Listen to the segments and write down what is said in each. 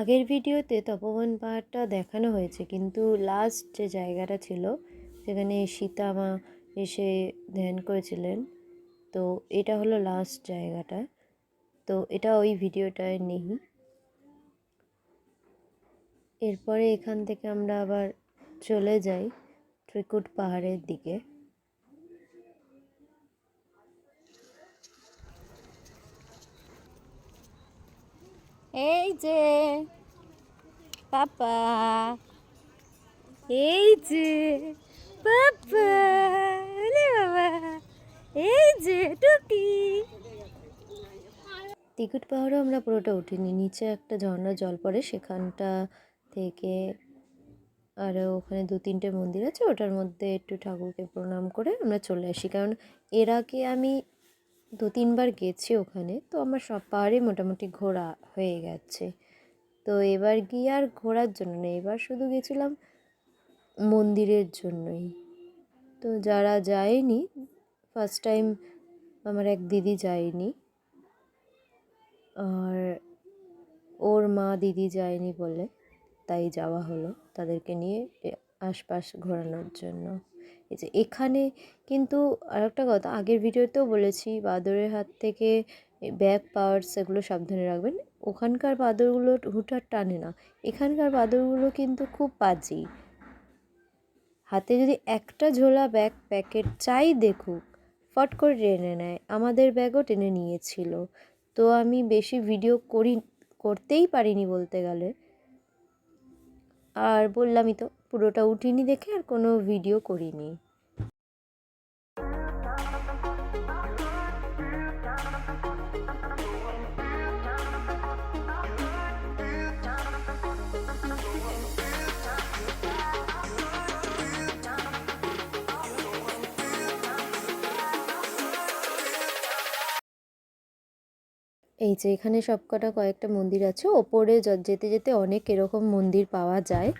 আগের ভিডিওতে তপবন পাহাড়টা দেখানো হয়েছে, কিন্তু লাস্ট যে জায়গাটা ছিল, সেখানে সীতা মা এসে ধ্যান করেছিলেন। তো এটা হলো লাস্ট জায়গাটা। তো এটা ওই ভিডিওটায় নেই। এরপরে এখান থেকে আমরা আবার চলে যাই ত্রিকুট পাহাড়ের দিকে। এই যে, পাপা। এই যে, পাপা বাবা। এই যে টুকি টিকিট পাহাড়েও আমরা পুরোটা উঠিনি। নিচে একটা ঝর্ণার জল পড়ে, সেখানটা থেকে আর ওখানে দু তিনটে মন্দির আছে, ওটার মধ্যে একটু ঠাকুরকে প্রণাম করে আমরা চলে আসি। কারণ এর আগে আমি দু তিনবার গেছি ওখানে, তো আমার সব পাহাড়ে মোটামুটি ঘোরা হয়ে গেছে। তো এবার গিয়ে আর ঘোরার জন্য না এবার শুধু গেছিলাম মন্দিরের জন্যই। তো যারা যায়নি ফার্স্ট টাইম আমার এক দিদি যায়নি, আর ওর মা দিদি যায়নি বলে তাই যাওয়া হলো তাদেরকে নিয়ে আশপাশ ঘোরানোর জন্য। এই যে এখানে কিন্তু আরেকটা কথা, আগের ভিডিওতেও বলেছি বাদরের হাত থেকে ব্যাক পাওয়ার্স এগুলো সাবধানে রাখবেন। ওখানকার বাদরগুলো হুটহাট টানে না। এখানকার বাদরগুলো কিন্তু খুব বাজি। হাতে যদি একটা ঝোলা ব্যাগ প্যাকেট চাই দেখুক, ফট করে টেনে নেয়। আমাদের ব্যাগও টেনে নিয়েছিল। তো আমি বেশি ভিডিও করি, করতেই পারিনি বলতে গেলে। আর বললামই তো পুরোটা উঠিনি দেখে আর কোনো ভিডিও করিনি। এই যে এখানে সবকটা কয়েকটা মন্দির আছে, ওপরে যেতে যেতে অনেক এরকম মন্দির পাওয়া যায়।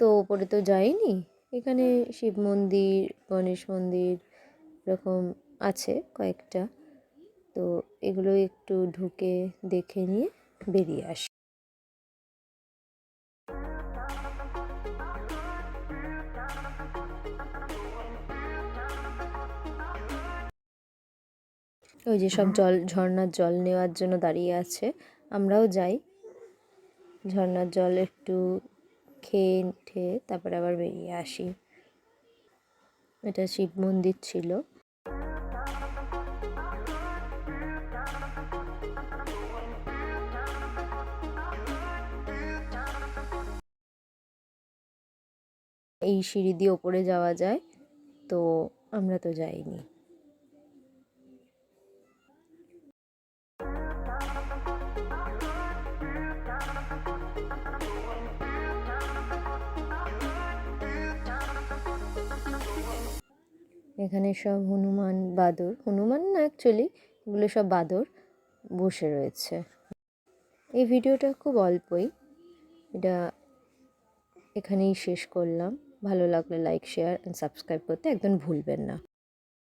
তো ওপরে তো যাইনি এখানে শিব মন্দির, গণেশ মন্দির এরকম আছে কয়েকটা। তো এগুলো একটু ঢুকে দেখে নিয়ে বেরিয়ে আসি। ওই যে সব জল, ঝর্ণার জল নেওয়ার জন্য দাঁড়িয়ে আছে। আমরাও যাই। ঝর্ণার জল একটু খেয়ে ঠেয়ে তারপরে আবার বেরিয়ে আসি। এটা শিব মন্দির ছিল। এই সিঁড়ি দিয়ে ওপরে যাওয়া যায়, তো আমরা তো যাইনি। এখানে সব হনুমান, বাদর, হনুমান না অ্যাকচুয়ালি এগুলো সব বাদর বসে রয়েছে। এই ভিডিওটা খুব অল্পই, এটা এখানেই শেষ করলাম। ভালো লাগলে লাইক শেয়ার অ্যান্ড সাবস্ক্রাইব করতে একদম ভুলবেন না।